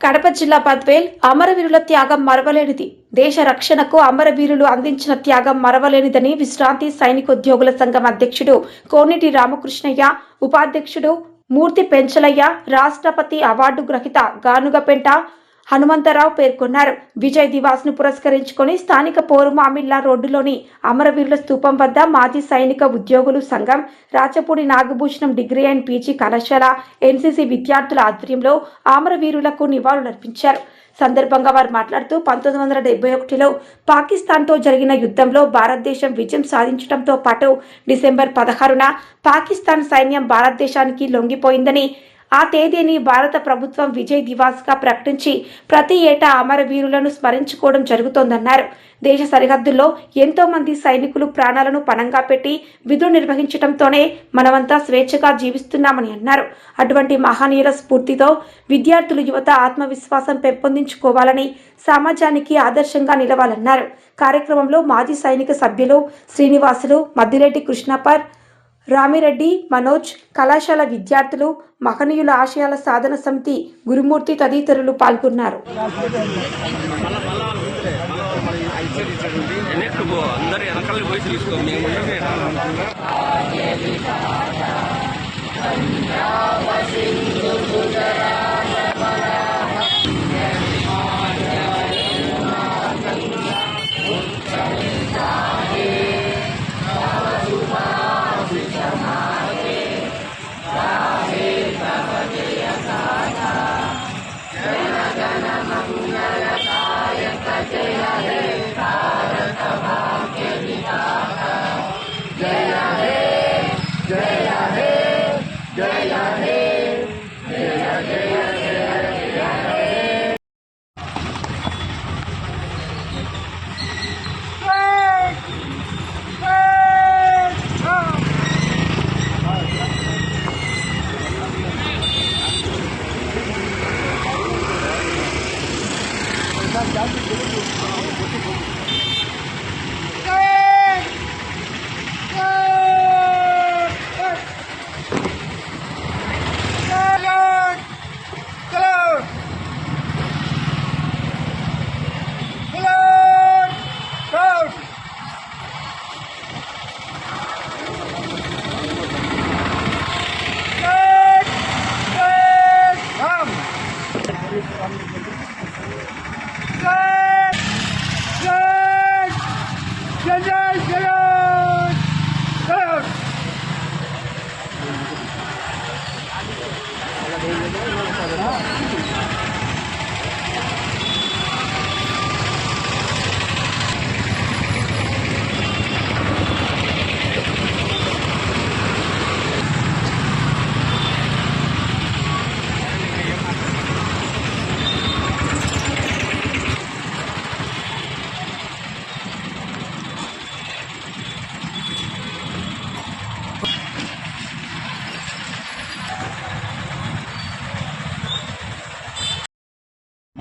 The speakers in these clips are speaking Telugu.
కడప జిల్లా పద్వేల్ అమరవీరుల త్యాగం మరవలేనిది. దేశ రక్షణకు అమరవీరులు అందించిన త్యాగం మరవలేనిదని విశ్రాంతి సైనికోద్యోగుల సంఘం అధ్యక్షుడు కోనిటి రామకృష్ణయ్య ఉపాధ్యక్షుడు మూర్తి పెంచలయ్య రాష్ట్రపతి అవార్డు గ్రహీత గానుగపెంట హనుమంతరావు పేర్కొన్నారు. విజయ్ దివాస్ను పురస్కరించుకొని స్థానిక పోరుమామిల్లా రోడ్డులోని అమరవీరుల స్థూపం వద్ద మాజీ సైనిక ఉద్యోగులు సంఘం Rachapudi Nagabhushanam degree and PG కళాశాల ఎన్సీసీ విద్యార్థుల ఆధ్వర్యంలో అమరవీరులకు నివాళులర్పించారు. సందర్భంగా వారు మాట్లాడుతూ పంతొమ్మిది వందల డెబ్బై ఒకటిలో పాకిస్తాన్తో జరిగిన యుద్ధంలో భారతదేశం విజయం సాధించడంతో పాటు డిసెంబర్ పదహారున పాకిస్తాన్ సైన్యం భారతదేశానికి లొంగిపోయిందని ఆ తేదీని భారత ప్రభుత్వం విజయ్ దివాస్గా ప్రకటించి ప్రతి ఏటా అమరవీరులను స్మరించుకోవడం జరుగుతోందన్నారు. దేశ సరిహద్దుల్లో ఎంతో మంది సైనికులు ప్రాణాలను పణంగా పెట్టి విధులు నిర్వహించడంతోనే మనమంతా స్వేచ్ఛగా జీవిస్తున్నామని అన్నారు. అటువంటి మహనీయుల స్ఫూర్తితో విద్యార్థులు యువత ఆత్మవిశ్వాసం పెంపొందించుకోవాలని సమాజానికి ఆదర్శంగా నిలవాలన్నారు. కార్యక్రమంలో మాజీ సైనిక సభ్యులు శ్రీనివాసులు మద్దిరెడ్డి కృష్ణపర్ రామిరెడ్డి మనోజ్ కళాశాల విద్యార్థులు మహనీయుల ఆశయాల సాధన సమితి గురుమూర్తి తదితరులు పాల్గొన్నారు. వెనక్కి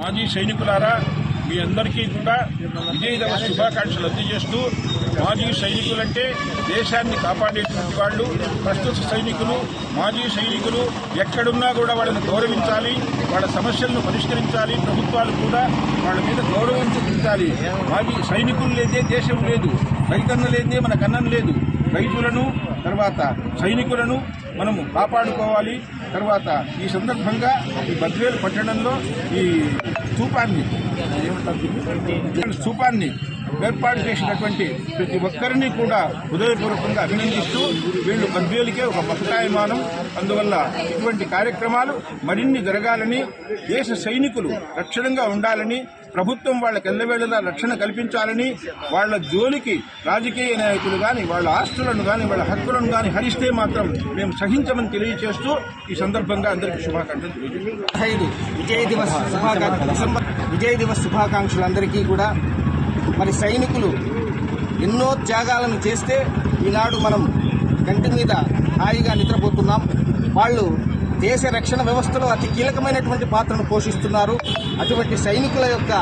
మాజీ సైనికులారా మీ అందరికీ కూడా విజయ దివస్ శుభాకాంక్షలు అందజేస్తూ మాజీ సైనికులంటే దేశాన్ని కాపాడేటువంటి వాళ్ళు ప్రస్తుత సైనికులు మాజీ సైనికులు ఎక్కడున్నా కూడా వాళ్ళని గౌరవించాలి వాళ్ళ సమస్యలను పరిష్కరించాలి ప్రభుత్వాలు కూడా వాళ్ళ మీద గౌరవం చూపించాలి. మాజీ సైనికులు లేదే దేశం లేదు రైతన్న లేదే మన కన్నం లేదు. రైతులను తర్వాత సైనికులను మనము కాపాడుకోవాలి. తర్వాత ఈ సందర్భంగా ఈ బద్వేలు పట్టణంలో ఈ స్థూపాన్ని స్థూపాన్ని ఏర్పాటు చేసినటువంటి ప్రతి ఒక్కరిని కూడా హృదయపూర్వకంగా అభినందిస్తూ వీళ్ళు బద్వేలుకే ఒక మహతాయమానం అందువల్ల ఇటువంటి కార్యక్రమాలు మరిన్ని జరగాలని దేశ సైనికులు రక్షణంగా ఉండాలని ప్రభుత్వం వాళ్ళకి ఎల్లవేళలా రక్షణ కల్పించాలని వాళ్ళ జోలికి రాజకీయ నాయకులు కానీ వాళ్ళ ఆస్తులను కానీ వాళ్ళ హక్కులను కానీ హరిస్తే మాత్రం మేము సహించమని తెలియజేస్తూ ఈ సందర్భంగా అందరికీ శుభాకాంక్షలు తెలియజేస్తున్నాను. ఐదు విజయ్ దివస్ శుభాకాంక్షలు దివస్ అందరికీ కూడా మరి సైనికులు ఎన్నో త్యాగాలను చేస్తే ఈనాడు మనం కంటి మీద హాయిగా నిద్రపోతున్నాం వాళ్ళు దేశ రక్షణ వ్యవస్థలో అతి కీలకమైనటువంటి పాత్రను పోషిస్తున్నారు. అటువంటి సైనికుల యొక్క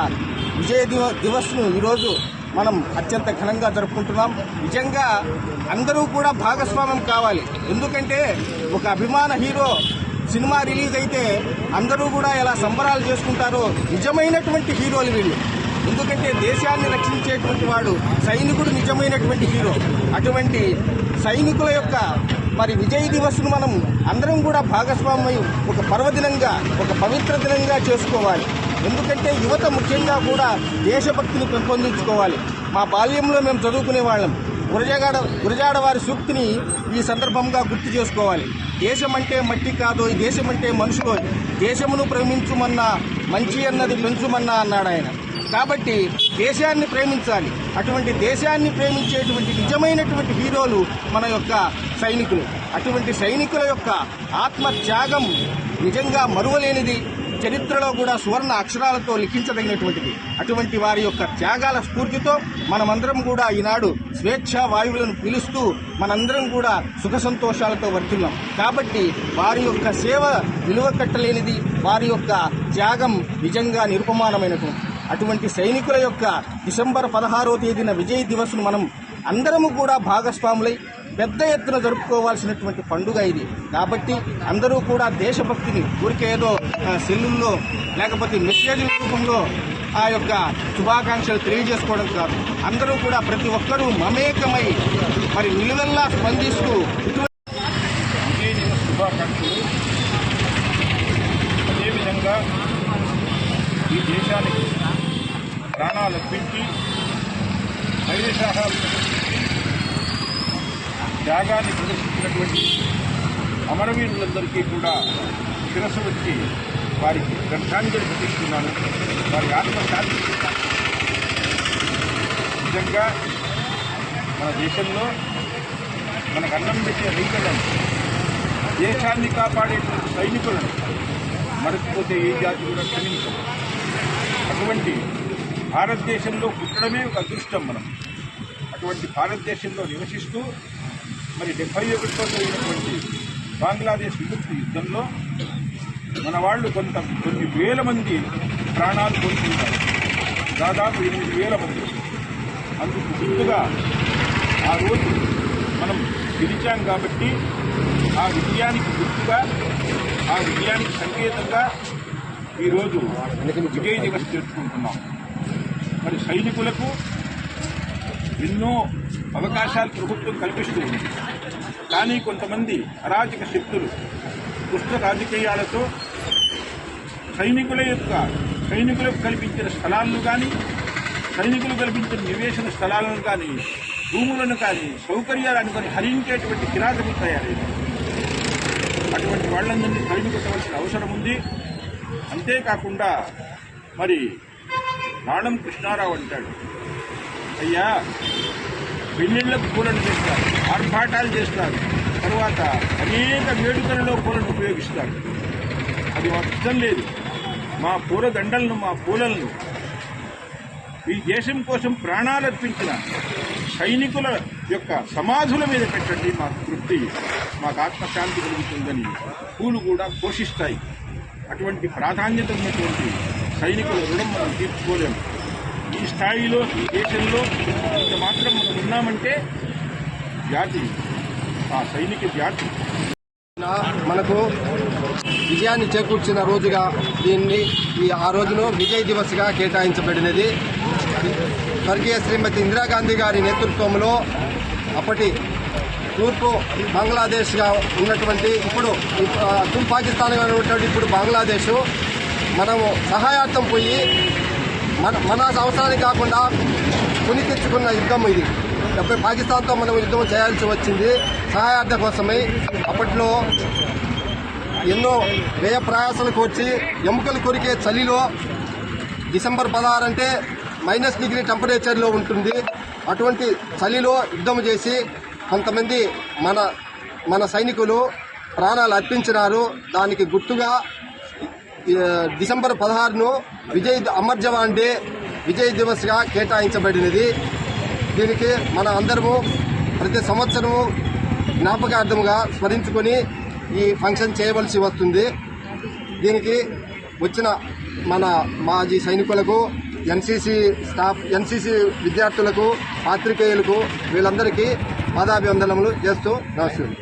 విజయ దివ దివస్ను ఈరోజు మనం అత్యంత ఘనంగా జరుపుకుంటున్నాం. నిజంగా అందరూ కూడా భాగస్వామ్యం కావాలి. ఎందుకంటే ఒక అభిమాన హీరో సినిమా రిలీజ్ అయితే అందరూ కూడా ఎలా సంబరాలు చేసుకుంటారో నిజమైనటువంటి హీరోలు వీళ్ళు. ఎందుకంటే దేశాన్ని రక్షించేటువంటి వాడు సైనికుడు నిజమైనటువంటి హీరో. అటువంటి సైనికుల యొక్క మరి విజయ్ దివస్ను మనం అందరం కూడా భాగస్వామ్యం ఒక పర్వదినంగా ఒక పవిత్ర దినంగా చేసుకోవాలి. ఎందుకంటే యువత ముఖ్యంగా కూడా దేశభక్తిని పెంపొందించుకోవాలి. మా బాల్యంలో మేము చదువుకునే వాళ్ళం. గురజాడ గురజాడ వారి సూక్తిని ఈ సందర్భంగా గుర్తు చేసుకోవాలి. దేశం అంటే మట్టి కాదు ఈ దేశం అంటే మనుషులు దేశమును ప్రేమించుమన్నా మంచి అన్నది పెంచుమన్నా అన్నాడు ఆయన కాబట్టి దేశాన్ని ప్రేమించాలి. అటువంటి దేశాన్ని ప్రేమించేటువంటి నిజమైనటువంటి హీరోలు మన యొక్క సైనికులు. అటువంటి సైనికుల యొక్క ఆత్మత్యాగం నిజంగా మరువలేనిది. చరిత్రలో కూడా సువర్ణ అక్షరాలతో లిఖించదగినటువంటిది. అటువంటి వారి యొక్క త్యాగాల స్ఫూర్తితో మనమందరం కూడా ఈనాడు స్వేచ్ఛా వాయువులను పిలుస్తూ మనందరం కూడా సుఖ సంతోషాలతో వర్తున్నాం కాబట్టి వారి యొక్క సేవ విలువ కట్టలేనిది. వారి యొక్క త్యాగం నిజంగా నిరుపమానమైనటువంటి అటువంటి సైనికుల యొక్క డిసెంబర్ పదహారో తేదీన విజయ్ దివస్ను మనం అందరము కూడా భాగస్వాములై పెద్ద ఎత్తున జరుపుకోవాల్సినటువంటి పండుగ ఇది. కాబట్టి అందరూ కూడా దేశభక్తిని ఊరికే ఏదో సెల్లుల్లో లేకపోతే మెసేజ్ రూపంలో ఆ యొక్క శుభాకాంక్షలు తెలియజేసుకోవడం కాదు. అందరూ కూడా ప్రతి ఒక్కరూ మమేకమై మరి నిలువెల్లా స్పందిస్తూ ఇటువంటి విజయ దివస్ శుభాకాంక్షలు అదేవిధంగా ఈ దేశానికి ప్రాణాలు అర్పించి వైరసాహాలు ప్రదర్శించి త్యాగాన్ని ప్రదర్శించినటువంటి అమరవీరులందరికీ కూడా శిరస్సు వచ్చి వారికి శ్రద్ధాంజలి ప్రతిస్తున్నాను వారి ఆత్మశాంతి నిజంగా మన దేశంలో మనకు అన్నం పెట్టే రైతులను దేశాన్ని కాపాడేటువంటి సైనికులను మరచిపోతే ఏ జాతి కూడా క్షమించదు. అటువంటి భారతదేశంలో పుట్టడమే ఒక అదృష్టం మనం. అటువంటి భారతదేశంలో నివసిస్తూ మరి డెబ్బై ఒకటితో జరిగినటువంటి బంగ్లాదేశ్ విముక్తి యుద్ధంలో మన వాళ్ళు కొంత కొన్ని వేల మంది ప్రాణాలు కోల్పోతారు దాదాపు ఎనిమిది వేల మంది. అందుకు గుర్తుగా ఆ రోజు మనం గెలిచాం కాబట్టి ఆ విజయానికి గుర్తుగా ఆ విజయానికి సంకేతంగా ఈరోజు విజయ దివస్ జరుపుకుంటున్నాం. మరి సైనికులకు ఎన్నో అవకాశాలు ప్రభుత్వం కల్పిస్తూ ఉంది కానీ కొంతమంది అరాజక శక్తులు దుష్ట రాజకీయాలతో సైనికుల యొక్క సైనికులకు కల్పించిన స్థలాలను కానీ సైనికులు కల్పించిన నివేశన స్థలాలను కానీ భూములను కానీ సౌకర్యాలు అనుకొని హరించేటువంటి కిరాతకులు తయారైంది. అటువంటి వాళ్ళందరినీ తరిమికొట్టవలసిన అవసరం ఉంది. అంతేకాకుండా మరి నాణం కృష్ణారావు అంటాడు. అయ్యా పెళ్ళిళ్ళకు పూలను చేస్తారు ఆర్భాటాలు చేస్తారు. తర్వాత అనేక వేడుకలలో పూలను ఉపయోగిస్తారు. అది మాకు ఇష్టం లేదు. మా పూలదండలను మా పూలను ఈ దేశం కోసం ప్రాణాలు అర్పించిన సైనికుల యొక్క సమాధుల మీద పెట్టండి. మాకు తృప్తి. మాకు ఆత్మశాంతి కలుగుతుందని పూలు కూడా పోషిస్తాయి. అటువంటి ప్రాధాన్యత ఉన్నటువంటి సైనికుల రుణం మనం తీర్చుకోలేము ఈ స్థాయిలో ఈ దేశంలో ఇంత మాత్రం మనం ఉన్నామంటే జాతి ఆ సైనిక జాతి. మనకు విజయాన్ని చేకూర్చిన రోజుగా దీన్ని ఈ ఆ రోజును విజయ్ దివస్గా కేటాయించబడినది. స్వర్గీయ శ్రీమతి ఇందిరాగాంధీ గారి నేతృత్వంలో అప్పటి తూర్పు బంగ్లాదేశ్గా ఉన్నటువంటి ఇప్పుడు ఆ, తూర్పు పాకిస్తాన్గా ఉన్నటువంటి ఇప్పుడు బంగ్లాదేశ్ మనము సహాయార్థం పోయి మన మన అవసరానికి కాకుండా కొని తెచ్చుకున్న యుద్ధం ఇది. అప్పుడు పాకిస్తాన్తో మనం యుద్ధం చేయాల్సి వచ్చింది. సహాయార్థం కోసమై. అప్పట్లో ఎన్నో వ్యయ ప్రయాసాలు కోర్చి ఎముకలు కొరికే చలిలో డిసెంబర్ పదహారు అంటే మైనస్ డిగ్రీ టెంపరేచర్లో ఉంటుంది. అటువంటి చలిలో యుద్ధం చేసి కొంతమంది మన మన సైనికులు ప్రాణాలు అర్పించినారు. దానికి గుర్తుగా డిసెంబర్ పదహారును విజయ్ అమర్ జవాన్ డే విజయ్ దివస్గా కేటాయించబడినది. దీనికి మన అందరము ప్రతి సంవత్సరము జ్ఞాపకార్థముగా స్మరించుకొని ఈ ఫంక్షన్ చేయవలసి వస్తుంది. దీనికి వచ్చిన మన మాజీ సైనికులకు ఎన్సీసీ స్టాఫ్ ఎన్సీసీ విద్యార్థులకు పాత్రికేయులకు వీళ్ళందరికీ పాదాభివందనములు చేస్తూ నమస్కారం